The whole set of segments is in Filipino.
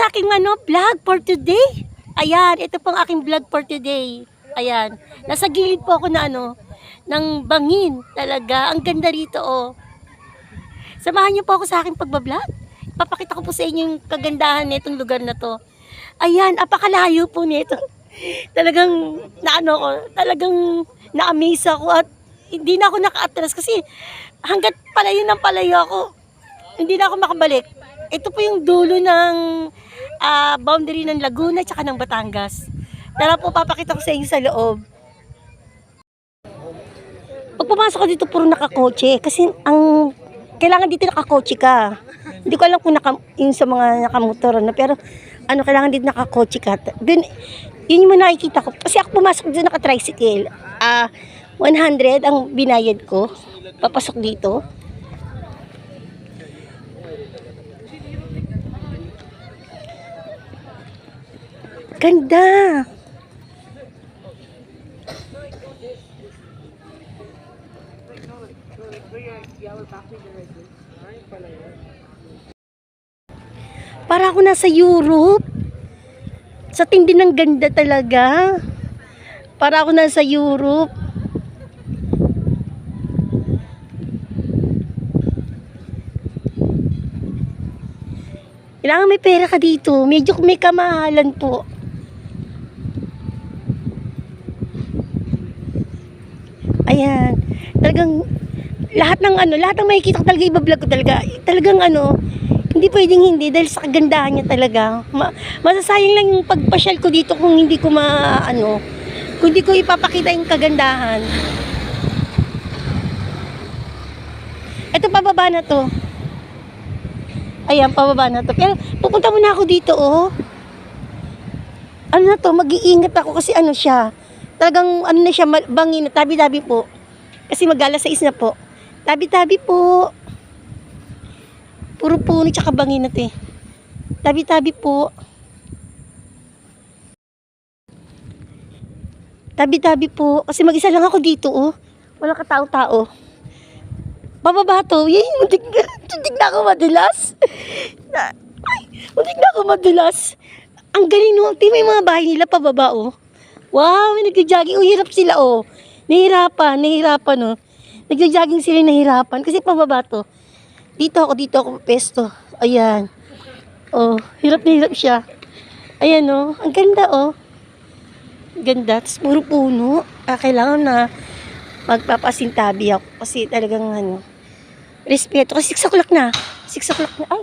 Sa aking ano, vlog for today. Ayan, ito pong aking vlog for today. Ayan, nasa gilid po ako na ano, ng bangin talaga. Ang ganda rito oh. Samahan niyo po ako sa aking pagbablog. Papakita ko po sa inyo yung kagandahan nitong lugar na to. Ayan, apakalayo po nito. talagang naano ko, talagang na-amaze ako at hindi na ako naka-atras kasi hanggat palayo ng palayo ako, hindi na ako makabalik. Ito po yung dulo ng ah, boundary ng Laguna at ng Batangas. Tara po, papakita ko sa inyo sa loob. Pag pumasok ko dito, puro nakakotse. Kasi ang kailangan dito nakakotse ka. Hindi ko alam kung naka, yung sa mga nakamotor, ano, pero ano, kailangan dito nakakotse ka. Dun, yun yung nakikita ko. Kasi ako pumasok dito naka-tricycle. Ah, 100 ang binayad ko. Papasok dito. Ganda! Para ako nasa Europe. Sa tindi ng ganda talaga. Para ako nasa Europe. Kailangan may pera ka dito. Medyo may kamahalan po. Ayan. Talagang lahat ng ano, lahat ng makikita ko talaga ibablog ko talaga. Talagang ano, hindi pwedeng hindi dahil sa kagandahan niya talaga. Ma- masasayang lang yung pagpasyal ko dito kung hindi ko ma ano, kung hindi ko ipapakita yung kagandahan. Ito pababa na to. Ayan, pababa na to. Pero pupunta muna ako dito, oh. Ano na to, mag-iingat ako kasi ano siya. Talagang ano na siya, bangin na, tabi-tabi po. Kasi mag-alas 6 na po. Tabi-tabi po. Puro puno tsaka bangin na eh. Tabi-tabi po. Tabi-tabi po. Kasi mag-isa lang ako dito, oh. Wala katao-tao. Bababa to. Yay, muntik na, muntik na ako madulas. Na, ay, muntik na ako madulas. Ang galing no. Di may mga bahay nila pababa, oh. Wow, may nagja-jogging. Oh, hirap sila, oh. Nahirapan, nahirapan, oh. Nagja-jogging sila, nahirapan. Kasi pababa to. Dito ako, dito ako pesto. Ayan. Oh, hirap na hirap siya. Ayan, oh. Ang ganda, oh. Ganda. Tapos puro puno. Ah, kailangan na magpapasintabi ako. Kasi talagang, ano, respeto. Kasi 6 o'clock na. 6 o'clock na. Ay,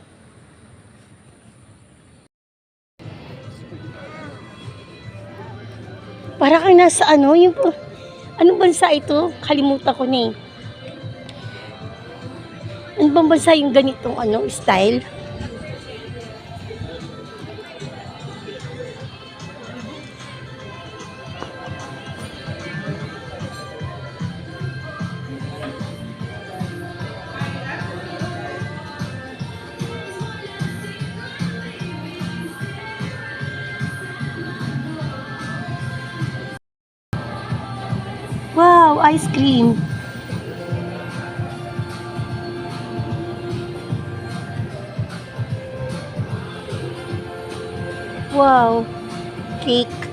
Para kang nasa ano, yung, anong bansa ito? Kalimutan ko na eh. Ano bang bansa yung ganitong ano, style? Ice cream. Wow, cake.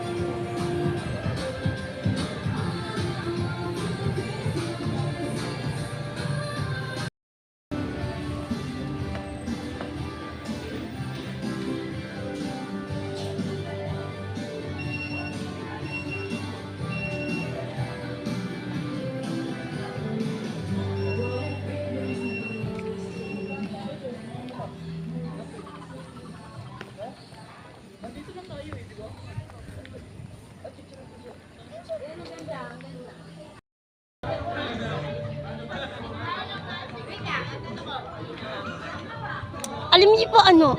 Po ano,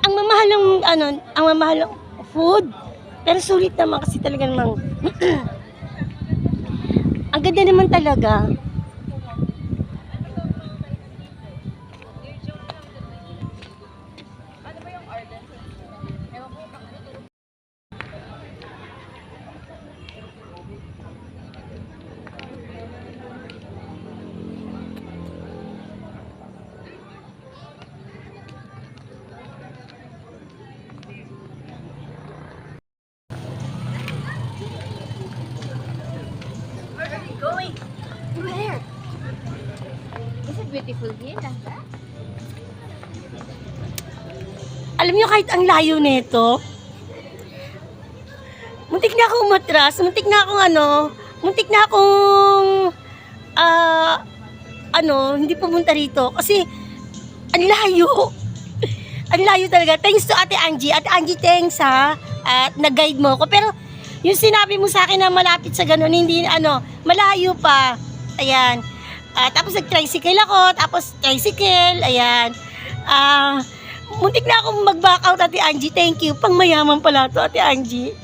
ang mamahal ng ano, ang mamahal ng food. Pero sulit naman kasi talaga namang ang ganda naman talaga. Beautiful here, Landa. Alam niyo kahit ang layo nito, muntik na akong umatras, muntik na akong ano, muntik na akong, ah, ano, hindi pumunta rito. Kasi, ang layo. ang layo talaga. Thanks to Ate Angie. Ate Angie, thanks ha. At nag-guide mo ako. Pero, yung sinabi mo sa akin na malapit sa ganun, hindi, ano, malayo pa. Ayan. Ah, tapos nag-tricycle ako, tapos tricycle, ayan. Ah, muntik na akong mag-back out, Ate Angie. Thank you. Pang mayaman pala to, Ate Angie.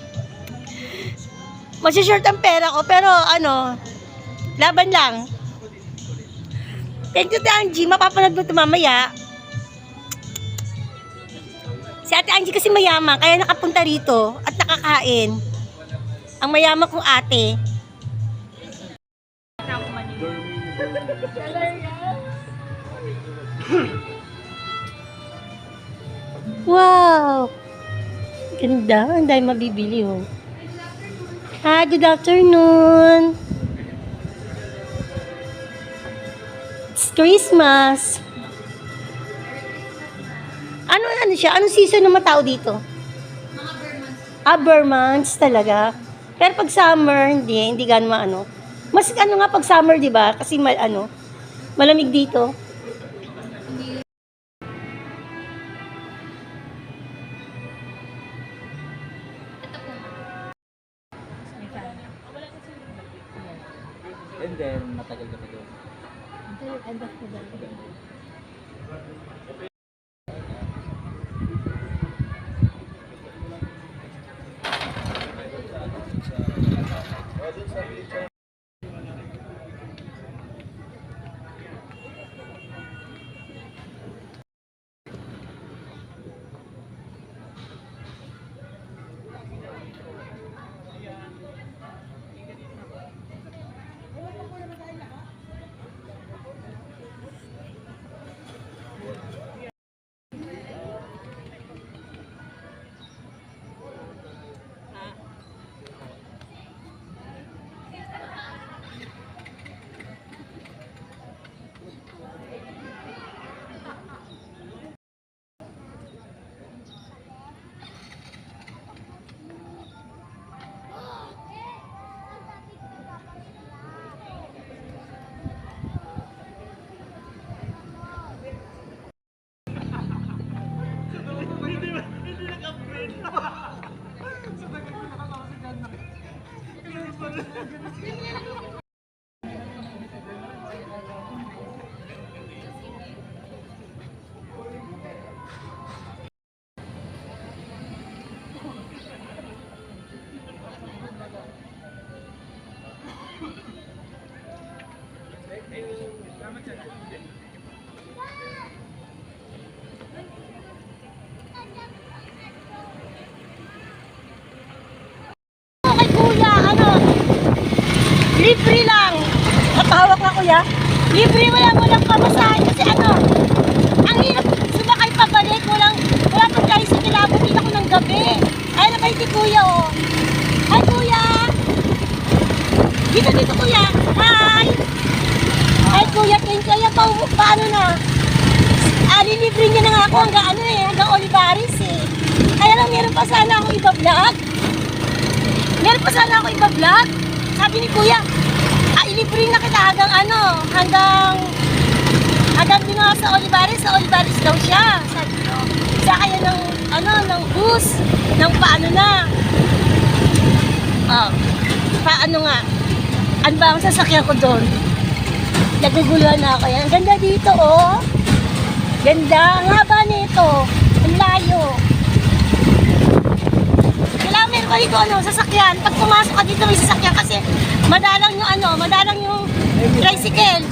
Masya-short ang pera ko, pero ano, laban lang. Thank you, Ate Angie. Mapapanood mo ito mamaya. Si Ate Angie kasi mayaman, kaya nakapunta rito at nakakain. Ang mayaman kong ate. Wow! Ganda. Ang dahil mabibili, oh. Hi, good afternoon. It's Christmas. Ano, ano siya? Anong season na matao dito? Ah, Burr months talaga. Pero pag summer, hindi, hindi ganun maano. Mas ano nga pag summer, di ba? Kasi mal, ano, malamig dito. Kay kuya, ano, libre lang. Napahawak na kuya. Libre wala mo lang pamasahe kasi ano, ang hirap sumakay pabalik, walang, wala pang guys sa kilabutin ako ng gabi. Ay, na si kuya, oh. Hi, kuya. Dito, dito, kuya. Hi. Kuya. You. Ayan, pa, paano na? Ah, lilibre niya na nga ako hanggang ano eh, hanggang Olivares eh. Kaya lang meron pa sana akong iba vlog. Meron pa sana ako iba-vlog. Sabi ni Kuya, ah, ilibre na kita hanggang ano, hanggang, hanggang din ako sa Olivares, sa Olivares daw siya. Sabi ko, sa kaya ng, ano, ng bus, ng paano na. Oh, paano nga. Ano ba ang sasakyan ko doon? Naguguluhan na ako yan. Ang ganda dito, oh. Ganda. Ang haba nito. Ang layo. Kailangan meron dito ano, sasakyan. Pag pumasok ka dito may sasakyan kasi madalang yung ano, madalang yung tricycle.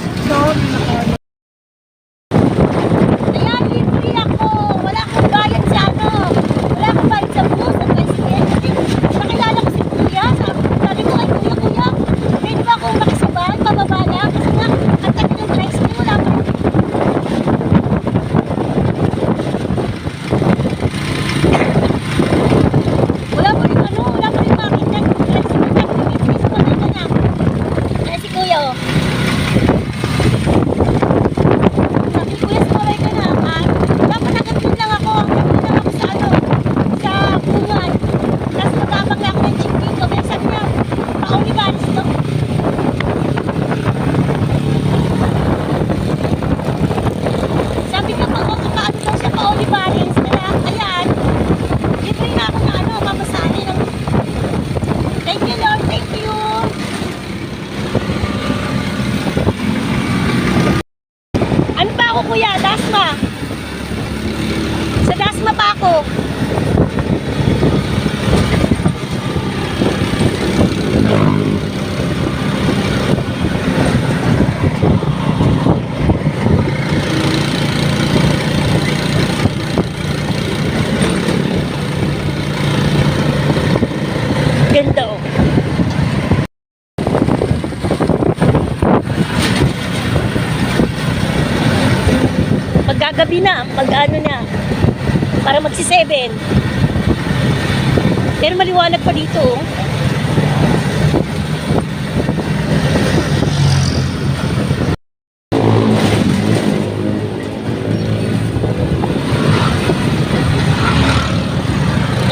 Ayan, libre ako. Wala akong bayad sa ano. Wala akong bayad sa bus, sa tricycle. Kasi nakilala ko si Kuya. Sabi, sabi ko kay Kuya, Kuya, pwede ba akong makisabay? Pababa na? Kasi nga, ang tagal ng tricycle, wala pa Wala pa rin ano, wala pa rin makita. Tricycle na, bibilis pa na na. Ayan si Kuya, oh. ako kuya, Dasma. Sa Dasma pa ako. Ganda oh. Maggagabi na, pag ano na, para magsi 7. Pero maliwanag pa dito. oh.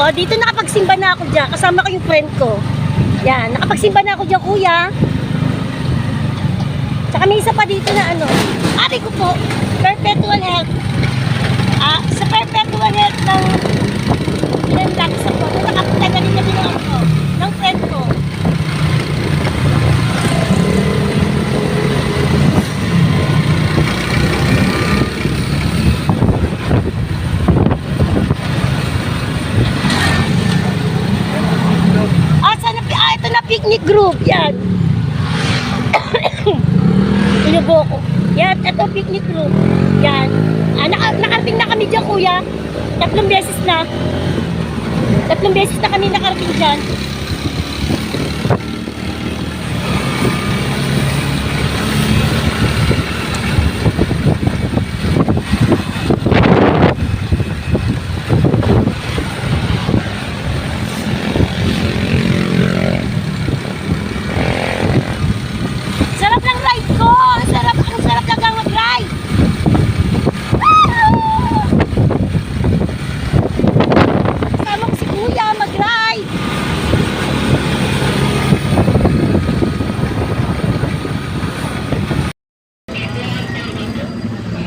O, dito nakapagsimba na ako dyan. Kasama ko yung friend ko. Yan, nakapagsimba na ako dyan, kuya. Tsaka may isa pa dito na ano. Ate ko po, perpetual health. Ah, sa perpetual health ng pinandak sa po. Nakapunta na rin kami ng ano ko, ng friend ko. Ah, sana, ah, ito na picnic group. Yan. Inubo ko. Yan, ito picnic group. Yan. Ah, naka, nakarating na kami dyan, kuya. Tatlong beses na. Tatlong beses na kami nakarating dyan. Sarap ng ride ko! Ang sarap, ang sarap talagang mag-ride! Ah! Kasama ko si Kuya mag-ride!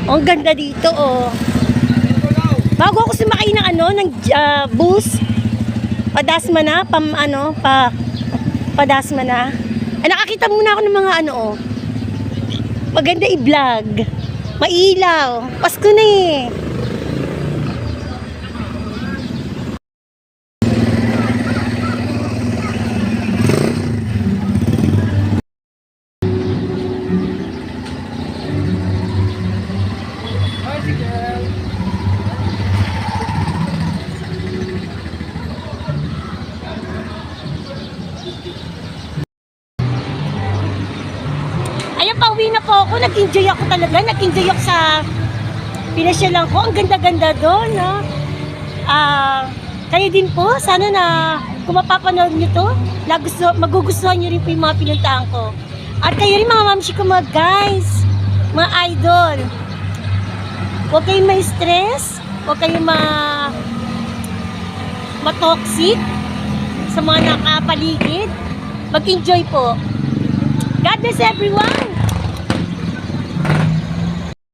Oh, Ang ganda dito, oh. Bago ako sumakay ng ano, ng ah, bus, padasma na, pam ano, pa, padasma na. Ay, nakakita muna ako ng mga ano, oh. Maganda i-vlog. Mailaw. Pasko na eh. Ayan, pauwi na po ako. Nag-enjoy ako talaga. Nag-enjoy ako sa pinasyalan ko. Ang ganda-ganda doon, no? Ah, kayo din po, sana na kung mapapanood nyo to, lagusto, magugustuhan nyo rin po yung mga pinuntahan ko. At kayo rin mga mamsi ko mga guys, mga idol. Huwag kayong may stress, huwag kayong ma matoxic sa mga nakapaligid. Mag-enjoy po. God bless everyone!